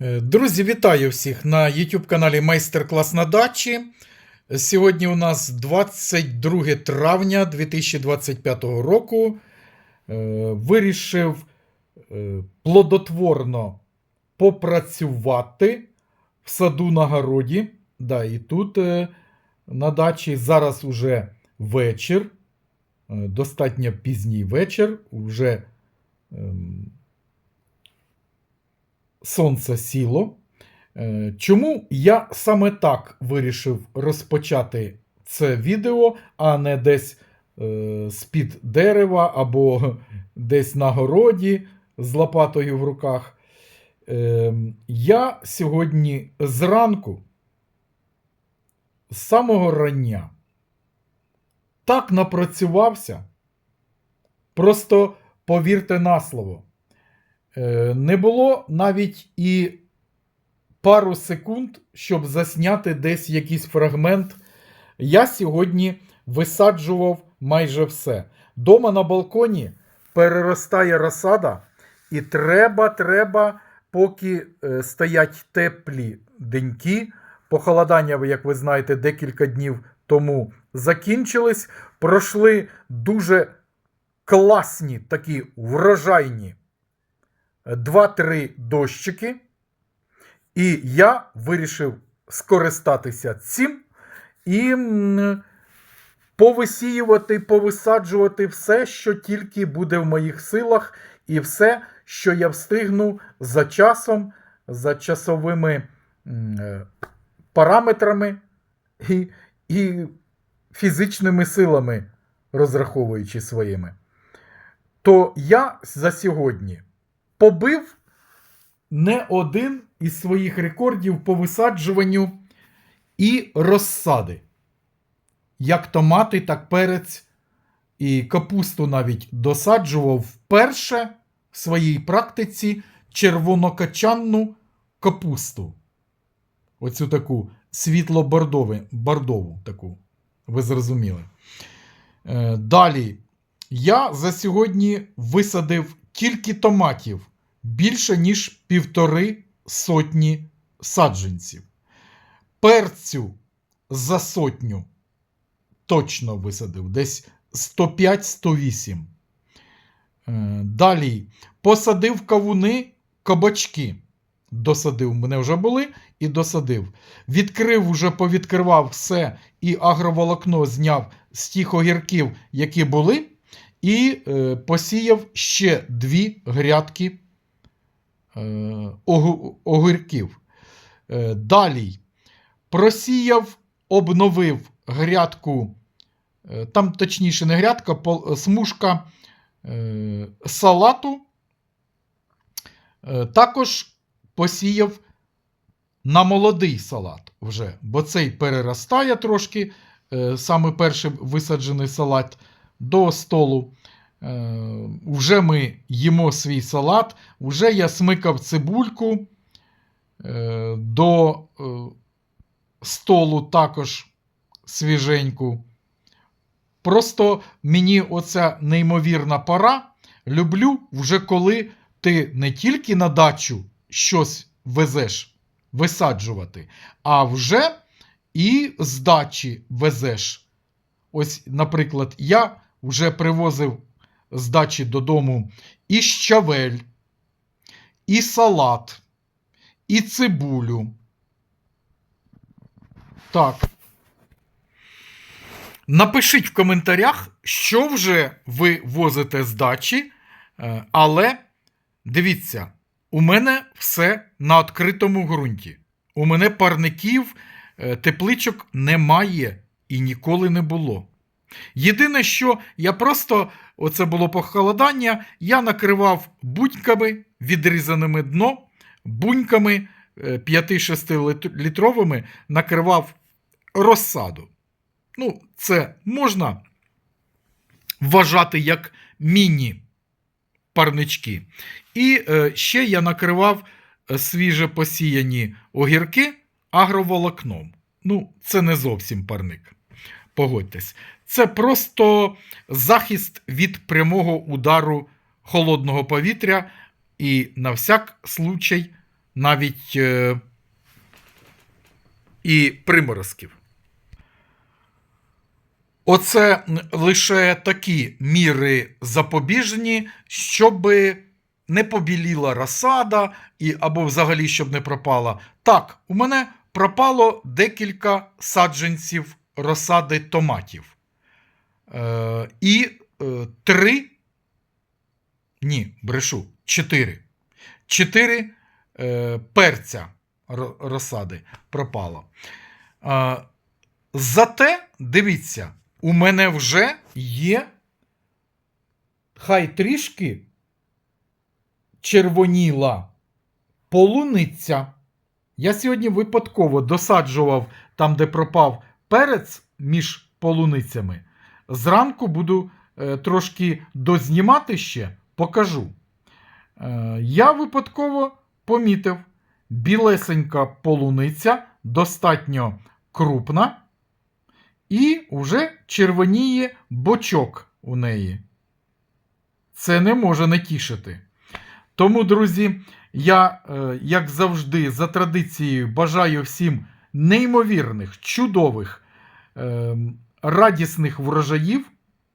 Е, Друзі, вітаю всіх на YouTube каналі Майстер-клас на дачі. Сьогодні у нас 22 травня 2025 року. Е, Вирішив е, плодотворно попрацювати в саду на городі. Да, і тут на дачі зараз уже вечір, достатньо пізній вечір. Уже ем, сонце сіло. Е, Чому я саме так вирішив розпочати це відео, а не десь е, з-під дерева або десь на городі з лопатою в руках? Е, Я сьогодні зранку, з самого рання, так напрацювався. Просто повірте на слово. Е, Не було навіть і пару секунд, щоб засняти десь якийсь фрагмент. Я сьогодні висаджував майже все. Дома на балконі переростає розсада, і треба, треба, поки е, стоять теплі деньки. Похолодання, як ви знаєте, декілька днів тому закінчились. Пройшли дуже класні такі врожайні 2-3 дощики. І я вирішив скористатися цим і повисіювати, повисаджувати все, що тільки буде в моїх силах, і все, що я встигну за часом, за часовими е, параметрами і, і фізичними силами, розраховуючи своїми. То я за сьогодні побив не один із своїх рекордів по висаджуванню і розсади. Як томати, так перець і капусту навіть досаджував вперше в своїй практиці червонокачанну капусту. Оцю таку світло-бордову таку. Ви зрозуміли. Е, Далі. Я за сьогодні висадив тільки томатів більше, ніж півтори сотні саджанців. Перцю за сотню точно висадив, десь 105-108. Е, Далі посадив кавуни кабачки. Досадив, мене вже були і досадив. Відкрив, вже повідкривав все і агроволокно зняв з тих огірків, які були, і е, посіяв ще дві грядки е, огірків. Е, далі просіяв, обновив грядку, е, там точніше не грядка, пол- смужка е, салату. Е, також посіяв на молодий салат вже, бо цей переростає трошки, е, саме перший висаджений салат до столу. Е, Вже ми їмо свій салат, вже я смикав цибульку е, до е, столу також свіженьку. Просто мені оця неймовірна пора. Люблю вже коли ти не тільки на дачу щось везеш висаджувати, а вже і з дачі везеш. Ось, наприклад, я вже привозив з дачі додому і щавель, і салат, і цибулю. Так. Напишіть в коментарях, що вже ви возите з дачі, е, але дивіться, у мене все на відкритому ґрунті. У мене парників, е, тепличок немає і ніколи не було. Єдине, що я просто, оце було похолодання, я накривав будьками, відрізаними дно, буньками 5-6 літровими накривав розсаду. Ну, це можна вважати як міні-парнички. І е, ще я накривав е, свіже посіяні огірки агроволокном. Ну, це не зовсім парник. Погодьтесь. Це просто захист від прямого удару холодного повітря і на всяк случай навіть е, і приморозків. Оце лише такі міри запобіжні, щоб не побіліла розсада, і, або взагалі щоб не пропала. Так, у мене пропало декілька саджанців розсади томатів. Е, і е, три, ні, брешу, чотири. Чотири е, перця розсади пропало. Е, зате, дивіться, у мене вже є хай трішки червоніла полуниця. Я сьогодні випадково досаджував там, де пропав перець між полуницями. Зранку буду е, трошки дознімати ще, покажу. Е, я випадково помітив білесенька полуниця, достатньо крупна, і вже червоніє бочок у неї. Це не може не тішити. Тому, друзі, я, е, як завжди, за традицією бажаю всім неймовірних, чудових, е, радісних врожаїв,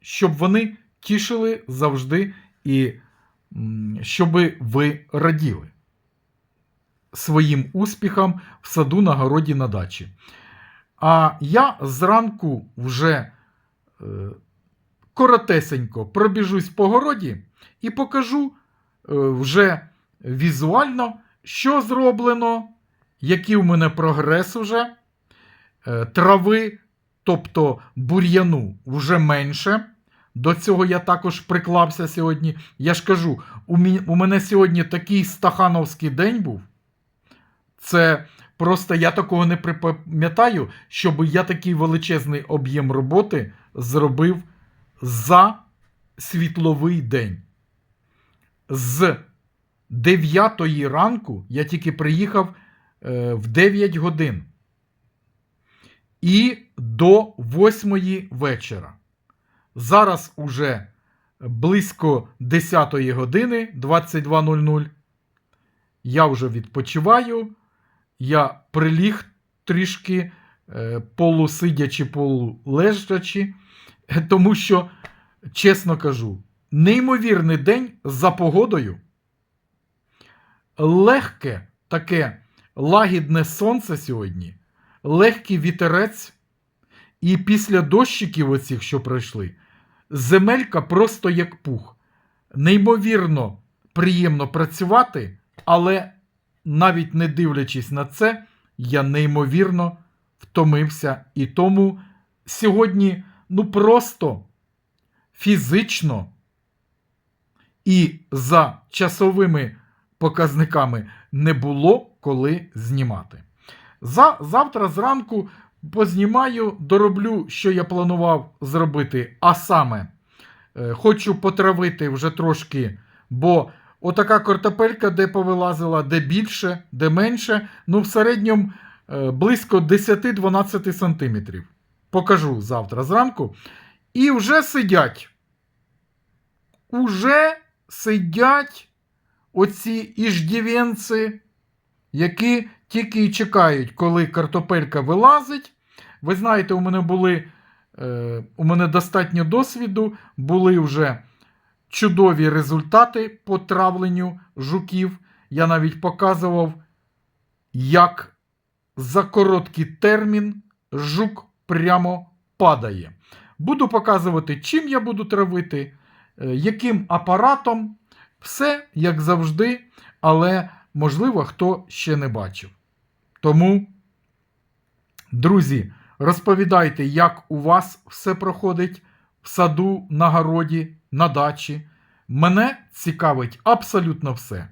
щоб вони тішили завжди і щоб ви раділи своїм успіхам в саду, на городі, на дачі. А я зранку вже е, коротесенько пробіжусь по городі і покажу е, вже візуально, що зроблено, який у мене прогрес уже. Е, трави, тобто бур'яну, вже менше. До цього я також приклався сьогодні. Я ж кажу, у, мене сьогодні такий стахановський день був. Це просто я такого не припам'ятаю, щоб я такий величезний об'єм роботи зробив за світловий день. З 9 ранку я тільки приїхав е, в 9 годин. І до 8 вечора. Зараз уже близько 10 години 22.00. Я вже відпочиваю. Я приліг трішки е, полусидячи, полулежачи, тому що, чесно кажу, неймовірний день за погодою. Легке таке лагідне сонце сьогодні, легкий вітерець, і після дощиків оцих, що пройшли, земелька просто як пух. Неймовірно приємно працювати, але навіть не дивлячись на це, я неймовірно втомився. І тому сьогодні, ну просто фізично і за часовими показниками не було коли знімати. За, завтра зранку познімаю, дороблю, що я планував зробити, а саме е, хочу потравити вже трошки, бо отака картопелька, де повилазила, де більше, де менше, ну в середньому е, близько 10-12 сантиметрів. Покажу завтра зранку. І вже сидять. Уже сидять оці іждівенці, які тільки і чекають, коли картопелька вилазить. Ви знаєте, у мене були е, у мене достатньо досвіду, були вже чудові результати по травленню жуків. Я навіть показував, як за короткий термін жук прямо падає. Буду показувати, чим я буду травити, е, яким апаратом. Все як завжди, але можливо, хто ще не бачив. Тому, друзі, розповідайте, як у вас все проходить в саду, на городі, на дачі. Мене цікавить абсолютно все.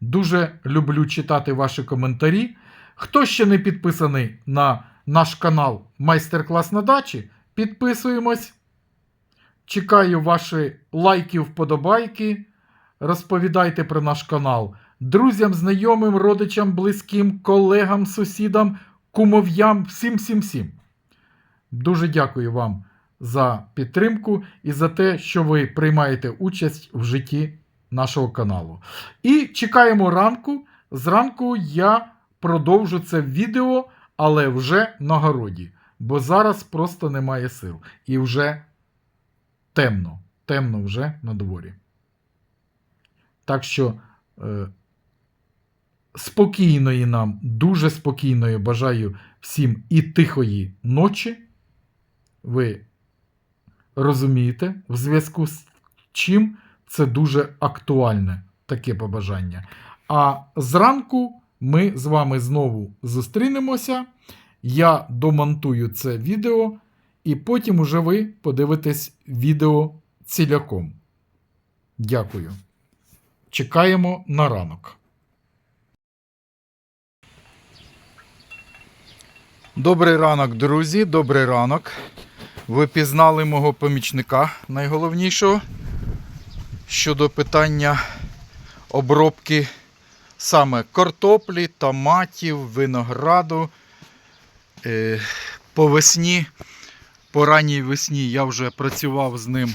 Дуже люблю читати ваші коментарі. Хто ще не підписаний на наш канал Майстер-клас на дачі, підписуємось. Чекаю ваші лайки, вподобайки. Розповідайте про наш канал друзям, знайомим, родичам, близьким, колегам, сусідам, кумов'ям, всім, всім, всім. Дуже дякую вам за підтримку і за те, що ви приймаєте участь в житті нашого каналу. І чекаємо ранку зранку я продовжу це відео, але вже на городі. Бо зараз просто немає сил. І вже темно. Темно вже на дворі. Так що е, спокійної нам, дуже спокійної бажаю всім і тихої ночі. Ви розумієте, в зв'язку з чим це дуже актуальне таке побажання. А зранку ми з вами знову зустрінемося. Я домонтую це відео, і потім уже ви подивитесь відео ціляком. Дякую. Чекаємо на ранок. Добрий ранок, друзі. Добрий ранок. Ви пізнали мого помічника найголовнішого щодо питання обробки саме картоплі, томатів, винограду. Е, По весні, по ранній весні я вже працював з ним,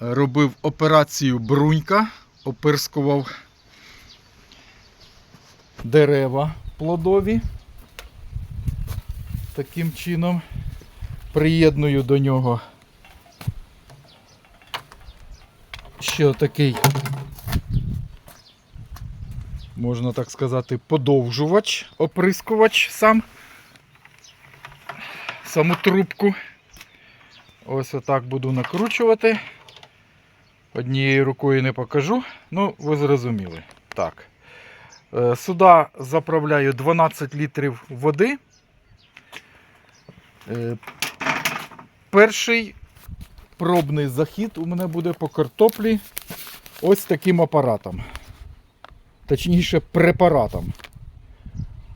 робив операцію брунька, опирскував дерева плодові. Таким чином приєдную до нього ще такий, можна так сказати, подовжувач, оприскувач сам. Саму трубку. Ось отак буду накручувати. Однією рукою не покажу. Ну, ви зрозуміли. Так. Е, Сюди заправляю 12 літрів води. Е, Перший пробний захід у мене буде по картоплі ось таким апаратом. Точніше, препаратом.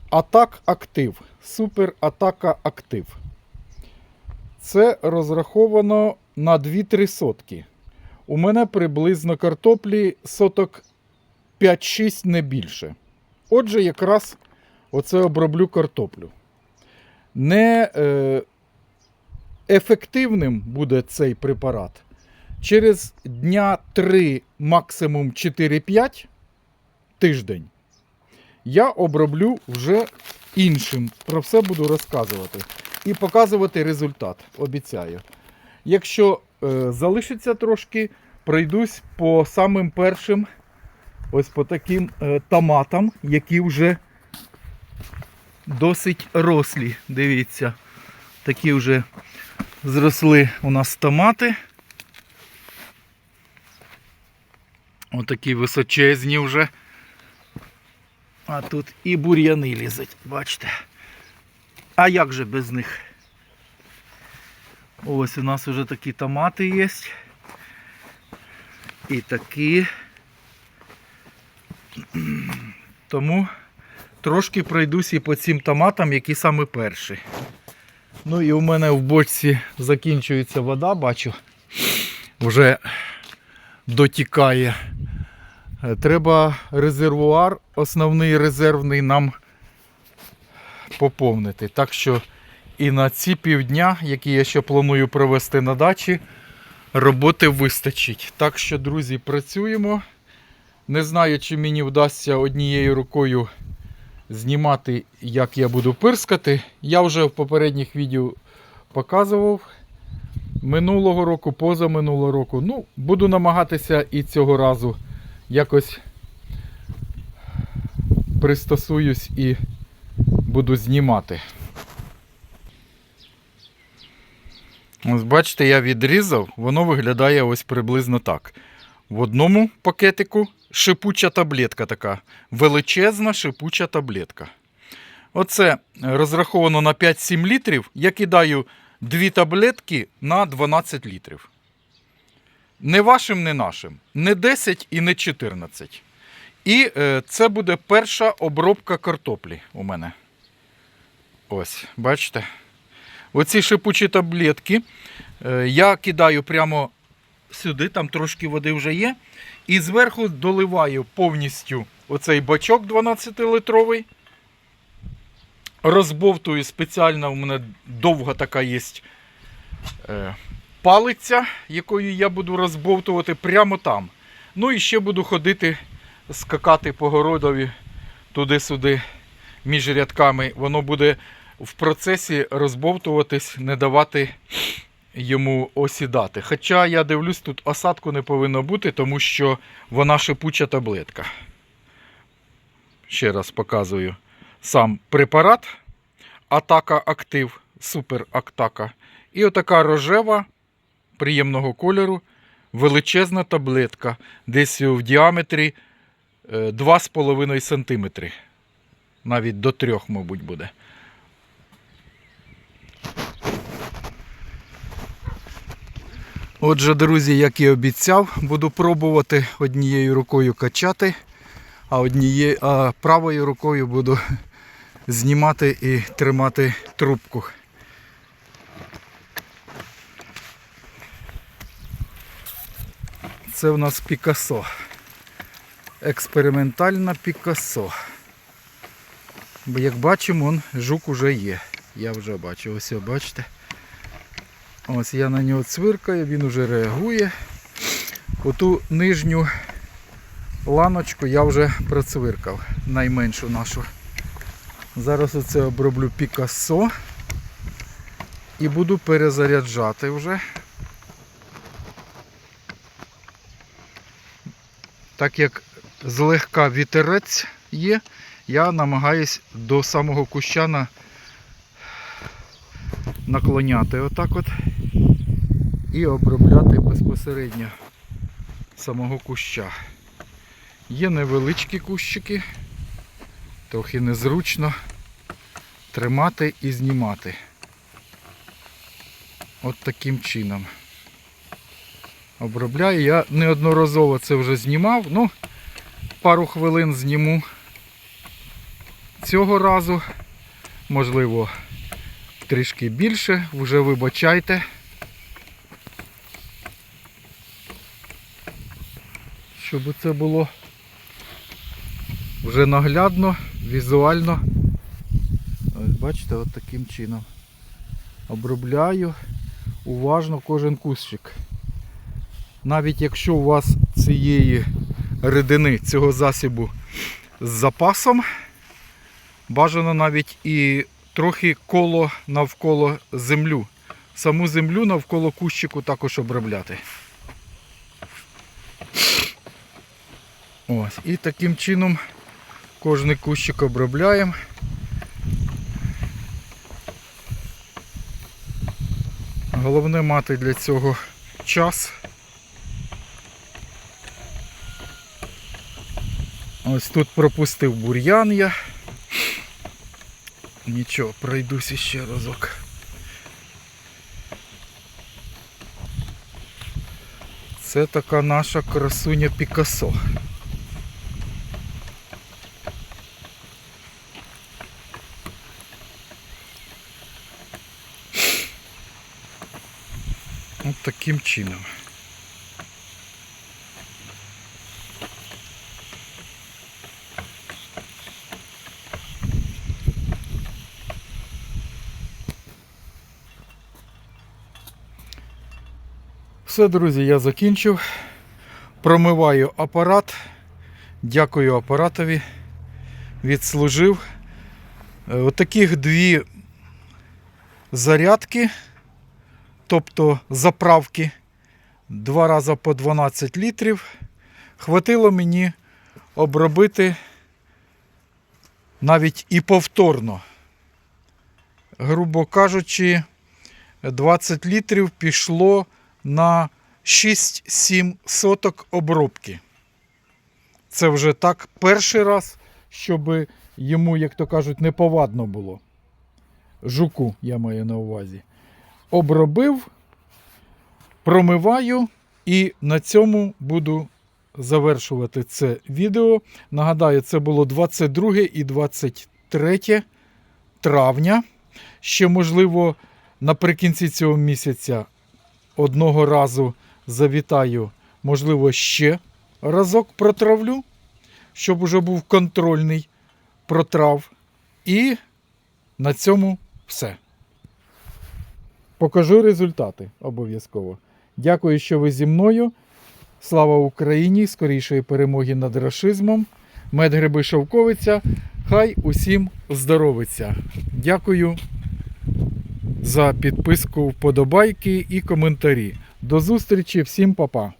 Атак актив. Супер атака актив. Це розраховано на 2-3 сотки. У мене приблизно картоплі соток 5-6 не більше. Отже, якраз оце оброблю картоплю. Не е, ефективним буде цей препарат через дня 3, максимум 4-5 тиждень. Я оброблю вже іншим. Про все буду розказувати. І показувати результат. Обіцяю. Якщо е, залишиться трошки, пройдусь по самим першим, ось по таким е, томатам, які вже досить рослі. Дивіться, такі вже зросли у нас томати. Отакі височезні вже. А тут і бур'яни лізуть, бачите. А як же без них? Ось у нас вже такі томати є. І такі. Тому трошки пройдусь і по цим томатам, які саме перші. Ну і у мене в бочці закінчується вода, бачу. Вже дотікає. Е, Треба резервуар, основний резервний нам поповнити. Так що і на ці півдня, які я ще планую провести на дачі, роботи вистачить. Так що, друзі, працюємо. Не знаю, чи мені вдасться однією рукою знімати, як я буду пирскати. Я вже в попередніх відео показував минулого року, позаминулого року. Ну, буду намагатися і цього разу якось пристосуюсь і буду знімати. Ось бачите, я відрізав, воно виглядає ось приблизно так. В одному пакетику шипуча таблетка така. Величезна шипуча таблетка. Оце розраховано на 5-7 літрів. Я кидаю 2 таблетки на 12 літрів. Не вашим, не нашим. Не 10 і не 14. І е, це буде перша обробка картоплі у мене. Ось, бачите? Оці шипучі таблетки е, я кидаю прямо сюди, там трошки води вже є. І зверху доливаю повністю оцей бачок 12-литровий. Розбовтую спеціально, у мене довга така є е, палиця, якою я буду розбовтувати прямо там. Ну і ще буду ходити скакати по городові туди-сюди між рядками, воно буде в процесі розбовтуватись, не давати йому осідати. Хоча я дивлюсь, тут осадку не повинно бути, тому що вона шипуча таблетка. Ще раз показую сам препарат Атака Актив, Супер Актака. І отака рожева, приємного кольору, величезна таблетка, десь в діаметрі е, 2,5 см. Навіть до 3, мабуть, буде. Отже, друзі, як і обіцяв, буду пробувати однією рукою качати, а, однією, а правою рукою буду знімати і тримати трубку. Це в нас Пікасо. Експериментальна Пікасо. Бо як бачимо, жук уже є. Я вже бачу, ось його бачите. Ось я на нього цвиркаю, він уже реагує. Оту нижню ланочку я вже процвиркав, найменшу нашу. Зараз оце оброблю Пікассо і буду перезаряджати вже. Так як злегка вітерець є, я намагаюсь до самого куща на- наклоняти отак от і обробляти безпосередньо самого куща. Є невеличкі кущики, трохи незручно тримати і знімати. От таким чином. Обробляю. Я неодноразово це вже знімав, ну, пару хвилин зніму цього разу, можливо, трішки більше, вже вибачайте. Щоб це було вже наглядно, візуально. Ось бачите, от таким чином. Обробляю уважно кожен кущик. Навіть якщо у вас цієї рідини, цього засібу з запасом, бажано навіть і трохи коло навколо землю. Саму землю навколо кущику також обробляти. Ось. І таким чином кожний кущик обробляємо. Головне мати для цього час. Ось тут пропустив бур'ян я. Нічого, пройдусь ще разок. Це така наша красуня Пікасо. От таким чином. Все, друзі, я закінчив. Промиваю апарат. Дякую апаратові. Відслужив. Е, Отаких дві зарядки, тобто заправки. Два рази по 12 літрів. Хватило мені обробити навіть і повторно. Грубо кажучи, 20 літрів пішло на 6-7 соток обробки. Це вже так перший раз, щоб йому, як то кажуть, неповадно було. Жуку я маю на увазі. Обробив, промиваю і на цьому буду завершувати це відео. Нагадаю, це було 22 і 23 травня. Ще, можливо, наприкінці цього місяця одного разу завітаю, можливо, ще разок протравлю, щоб уже був контрольний протрав. І на цьому все. Покажу результати обов'язково. Дякую, що ви зі мною. Слава Україні! Скорішої перемоги над рашизмом. Медгриби Шовковиця. Хай усім здоровиться. Дякую за підписку, вподобайки і коментарі. До зустрічі, всім па-па!